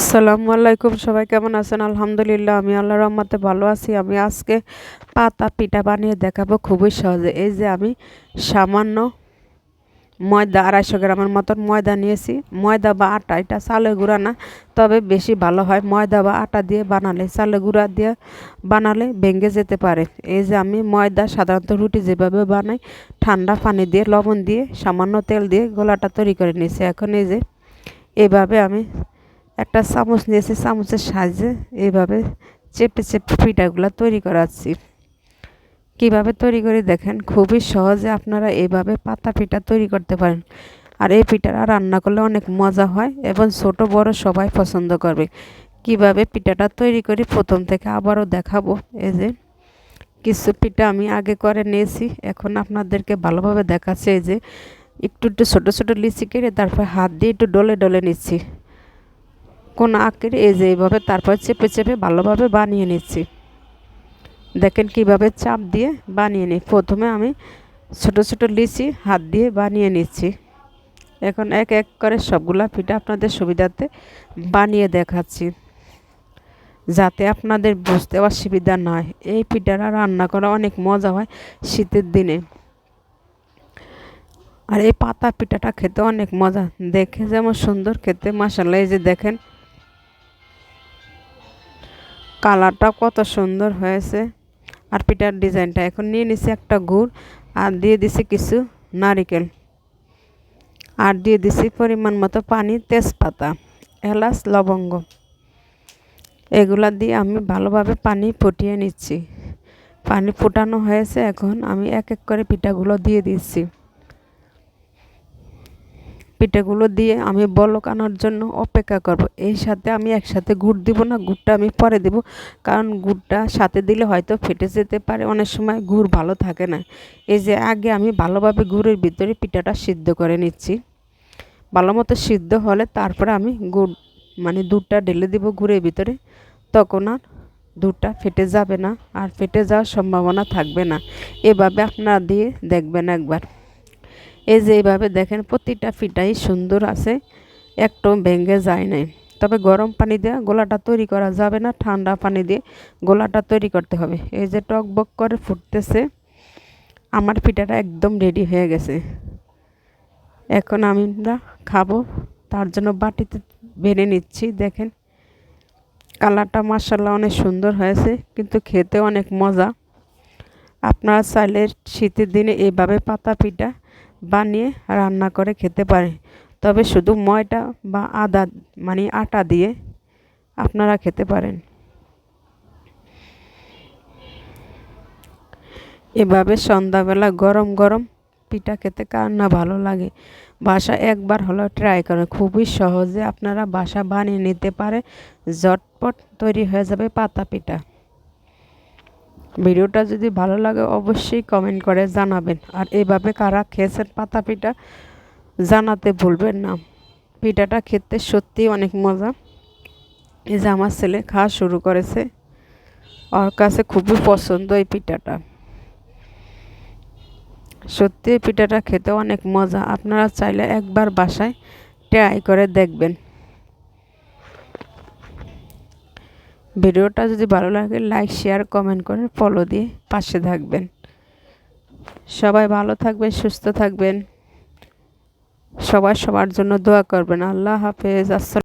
আসসালামু আলাইকুম, সবাই কেমন আছেন? আলহামদুলিল্লাহ, আমি আল্লাহ রহমতে ভালো আছি। আমি আজকে পাতা পিঠা বানিয়ে দেখাবো খুবই সহজে। এই যে আমি সামান্য ময়দা, আড়াইশো গ্রামের মতন ময়দা নিয়েছি। ময়দা বা আটা, এটা চালের গুঁড়া না, তবে বেশি ভালো হয়। ময়দা বা আটা দিয়ে বানালে, চালের গুঁড়া দিয়ে বানালে ভেঙে যেতে পারে। এই যে আমি ময়দা, সাধারণত রুটি যেভাবে বানাই, ঠান্ডা পানি দিয়ে, লবণ দিয়ে, সামান্য তেল দিয়ে গোলাটা তৈরি করে নিয়েছি। এখন এই যে এভাবে আমি একটা চামচ নিয়েছি, চামচের সাহায্যে এইভাবে চেপে চেপে পিঠাগুলো তৈরি করাচ্ছি। কীভাবে তৈরি করে দেখেন, খুবই সহজে আপনারা এইভাবে পাতা পিঠা তৈরি করতে পারেন। আর এই পিঠাটা রান্না করলে অনেক মজা হয় এবং ছোট বড় সবাই পছন্দ করবে। কীভাবে পিঠাটা তৈরি করি প্রথম থেকে আবারও দেখাবো। এই যে কিছু পিঠা আমি আগে করে নিয়েছি, এখন আপনাদেরকে ভালোভাবে দেখাচ্ছে। এই যে একটু একটু ছোটো ছোটো লিচি কেটে তারপর হাত দিয়ে একটু ডলে ডলে নিচ্ছি। কোন আঁকের এই যে এইভাবে তারপর চেপে চেপে ভালোভাবে বানিয়ে নিচ্ছি। দেখেন কীভাবে চাপ দিয়ে বানিয়ে নিই। প্রথমে আমি ছোট ছোট লিচি হাত দিয়ে বানিয়ে নিচ্ছি। এখন এক এক করে সবগুলা পিঠা আপনাদের সুবিধাতে বানিয়ে দেখাচ্ছি। যাতে আপনাদের বুঝতে অসুবিধা নয়, এই পিঠাটা রান্না করা অনেক মজা হয় শীতের দিনে। আর এই পাতা পিঠাটা খেতে অনেক মজা, দেখে যেমন সুন্দর, খেতে মাসাল্লাহ এই যে দেখেন কালারটা কত সুন্দর হয়েছে। আর পিঠার ডিজাইনটা এখন নিয়ে নিছি একটা গুড় আর দিয়ে দিছি কিছু নারিকেল। আর দিয়ে দিছি পরিমাণ মতো পানি, তেজপাতা, এলাচ, লবঙ্গ। এগুলা দিয়ে আমি ভালোভাবে পানি ফুটিয়ে নিচ্ছি। পানি ফুটানো হয়েছে এখন আমি এক এক করে পিঠাগুলো দিয়ে দিচ্ছি। পিঠেগুলো দিয়ে আমি বলক আনার জন্য অপেক্ষা করব। এই সাথে আমি একসাথে গুড় দিব না, গুড়টা আমি পরে দেব। কারণ গুড়টা সাথে দিলে হয়তো ফেটে যেতে পারে, অনেক সময় গুড় ভালো থাকে না। এই যে আগে আমি ভালোভাবে গুড়ের ভিতরে পিঠাটা সিদ্ধ করে নিচ্ছি। ভালো মতো সিদ্ধ হলে তারপরে আমি গুড় মানে দুধটা ঢেলে দিব গুড়ের ভিতরে। তখন আর দুধটা ফেটে যাবে না, আর ফেটে যাওয়ার সম্ভাবনা থাকবে না। এভাবে আপনারা দিয়ে দেখবেন একবার। এই যে এইভাবে দেখেন, প্রতিটা ফিটাই সুন্দর আছে একটু ভেঙে যায় নাই। তবে গরম পানি দিয়ে গোলাটা তৈরি করা যাবে না, ঠান্ডা পানি দিয়ে গোলাটা তৈরি করতে হবে। এই যে টক বক করে ফুটতেছে, আমার পিঠাটা একদম রেডি হয়ে গেছে। এখন আমরা খাব, তার জন্য বাটিতে বেড়ে নিচ্ছি, দেখেন। কালারটা মার্শাল্লাহ অনেক সুন্দর হয়েছে, কিন্তু খেতে অনেক মজা। আপনারা চাইলে শীতের দিনে এইভাবে পাতা পিঠা বানিয়ে রান্না করে খেতে পারে। তবে শুধু ময়টা বা আদা মানে আটা দিয়ে আপনারা খেতে পারেন। এভাবে সন্ধ্যাবেলা গরম গরম পিঠা খেতে কার না ভালো লাগে। বাসা একবার হলো ট্রাই করেন। খুবই সহজে আপনারা বাসা বানিয়ে নিতে পারে। ঝটপট তৈরি হয়ে যাবে পাতা পিঠা। ভিডিওটা যদি ভালো লাগে, অবশ্যই কমেন্ট করে জানাবেন। আর এভাবে কারা খেয়েছেন পাতা পিঠা, জানাতে ভুলবেন না। পিঠাটা খেতে সত্যিই অনেক মজা। এই যে আমার ছেলে খাওয়া শুরু করেছে, ওর কাছে খুবই পছন্দ এই পিঠাটা। সত্যি পিঠাটা খেতে অনেক মজা। আপনারা চাইলে একবার বাসায় ট্রাই করে দেখবেন। ভিডিওটা যদি ভালো লাগে লাইক শেয়ার কমেন্ট করে ফলো দিয়ে পাশে থাকবেন। সবাই ভালো থাকবেন, সুস্থ থাকবেন। সবাই সবার জন্য দোয়া করবেন। আল্লাহ হাফেজ। আসসালাম